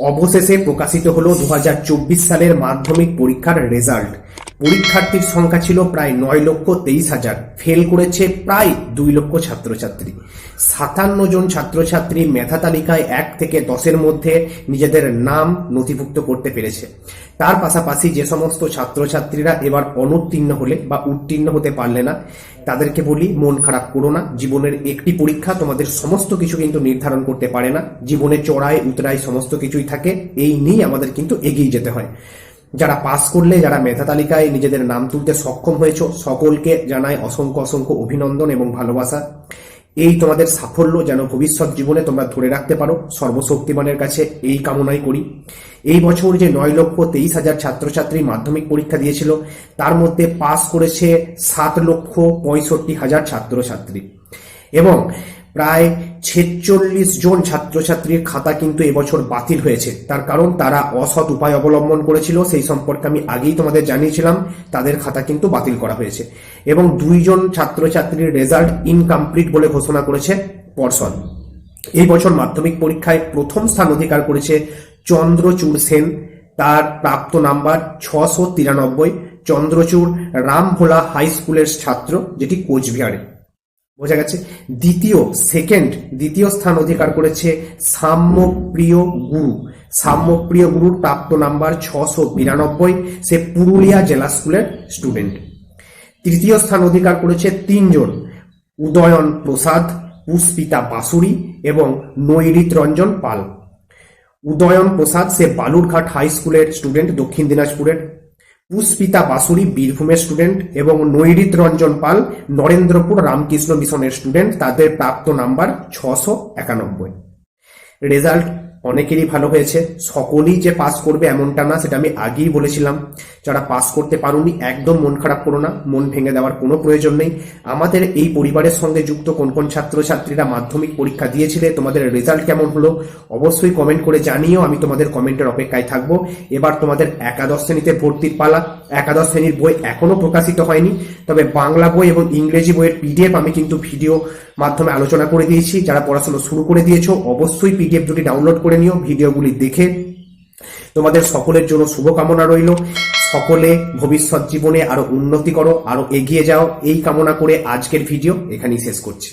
অবশেষে প্রকাশিত হলো দু হাজার চব্বিশ সালের মাধ্যমিক পরীক্ষার রেজাল্ট পরীক্ষার্থীর সংখ্যা ছিল প্রায় নয় লক্ষ তেইশ হাজার। ফেল করেছে প্রায় দুই লক্ষ ছাত্রছাত্রী। সাতান্ন জন ছাত্রছাত্রী মেধা তালিকায় এক থেকে দশের মধ্যে নিজেদের নাম নথিভুক্ত করতে পেরেছে। তার পাশাপাশি যে সমস্ত ছাত্রছাত্রীরা এবার অনুত্তীর্ণ হলে বা উত্তীর্ণ হতে পারলে না, তাদেরকে বলি, মন খারাপ করো না। জীবনের একটি পরীক্ষা তোমাদের সমস্ত কিছু কিন্তু নির্ধারণ করতে পারে না। জীবনে চড়াই উতরাই সমস্ত কিছুই থাকে। এই নিয়ে আমাদের কিন্তু এগিয়ে যেতে হয়। যারা পাস করলে, যারা মেধা তালিকায় নিজেদের নাম তুলতে সক্ষম হয়েছ, সকলকে জানায় অসংখ্য অসংখ্য অভিনন্দন এবং ভালোবাসা। এই তোমাদের সাফল্য যেন ভবিষ্যৎ জীবনে তোমরা ধরে রাখতে পারো। সর্বশক্তিমানের কাছে এই কামনাই করি। এই বছর যে নয় লক্ষ তেইশ হাজার ছাত্রছাত্রী মাধ্যমিক পরীক্ষা দিয়েছিল, তার মধ্যে পাস করেছে সাত লক্ষ পঁয়ষট্টি হাজার ছাত্রছাত্রী। এবং প্রায় ছেচল্লিশ জন ছাত্রছাত্রীর খাতা কিন্তু এবছর বাতিল হয়েছে। তার কারণ তারা অসৎ উপায় অবলম্বন করেছিল, সেই সম্পর্কে আমি আগেই তোমাদের জানিয়েছিলাম, তাদের খাতা কিন্তু বাতিল করা হয়েছে। এবং দুইজন ছাত্রছাত্রীর রেজাল্ট ইনকমপ্লিট বলে ঘোষণা করেছে পর্ষদ এই বছর মাধ্যমিক পরীক্ষায় প্রথম স্থান অধিকার করেছে চন্দ্রচূড় সেন। তার প্রাপ্ত নাম্বার ছশো তিরানব্বই। চন্দ্রচূড় রামভোলা হাই স্কুলের ছাত্র, যেটি কোচবিহারে। বোঝা গেছে? দ্বিতীয় সেকেন্ড দ্বিতীয় স্থান অধিকার করেছে সাম্যপ্রিয় গুরু। সাম্যপ্রিয় গুরুর প্রাপ্ত নাম্বার ছশো বিরানব্বই, সে পুরুলিয়া জেলা স্কুলের স্টুডেন্ট তৃতীয় স্থান অধিকার করেছে তিনজন, উদয়ন প্রসাদ, পুষ্পিতা বাসুরি এবং নৈরিত রঞ্জন পাল। উদয়ন প্রসাদ, সে বালুরঘাট হাই স্কুলের স্টুডেন্ট দক্ষিণ দিনাজপুরের পুষ্পিতা বাসুরি বীরভূমের স্টুডেন্ট এবং নৈরিত রঞ্জন পাল, নরেন্দ্রপুর রামকৃষ্ণ মিশনের স্টুডেন্ট তাদের প্রাপ্ত নাম্বার ছশো একানব্বই। রেজাল্ট অনেকেরই ভালো হয়েছে। সকলেই যে পাস করবে এমনটা না, সেটা আমি আগেই বলেছিলাম। যারা পাস করতে পারোনি, একদম মন খারাপ করো না। মন ভেঙে দেওয়ার কোনো প্রয়োজন নেই। আমাদের এই পরিবারের সঙ্গে যুক্ত কোন কোন ছাত্রছাত্রীরা মাধ্যমিক পরীক্ষা দিয়েছিলে, তোমাদের রেজাল্ট কেমন হলো, অবশ্যই কমেন্ট করে জানিও। আমি তোমাদের কমেন্টের অপেক্ষায় থাকব। এবার তোমাদের একাদশ শ্রেণীতে ভর্তির পালা। একাদশ শ্রেণির বই এখনও প্রকাশিত হয়নি। তবে বাংলা বই এবং ইংরেজি বইয়ের পিডিএফ আমি কিন্তু ভিডিও মাধ্যমে আলোচনা করে দিয়েছি, যারা পড়াশোনা শুরু করে দিয়েছ, অবশ্যই পিডিএফ দুটি ডাউনলোড করে নিও, ভিডিওগুলি দেখে। তোমাদের সকলের জন্য শুভকামনা রইল। সকলে ভবিষ্যৎ জীবনে আরও উন্নতি করো, আরও এগিয়ে যাও। এই কামনা করে আজকের ভিডিও এখানেই শেষ করছি।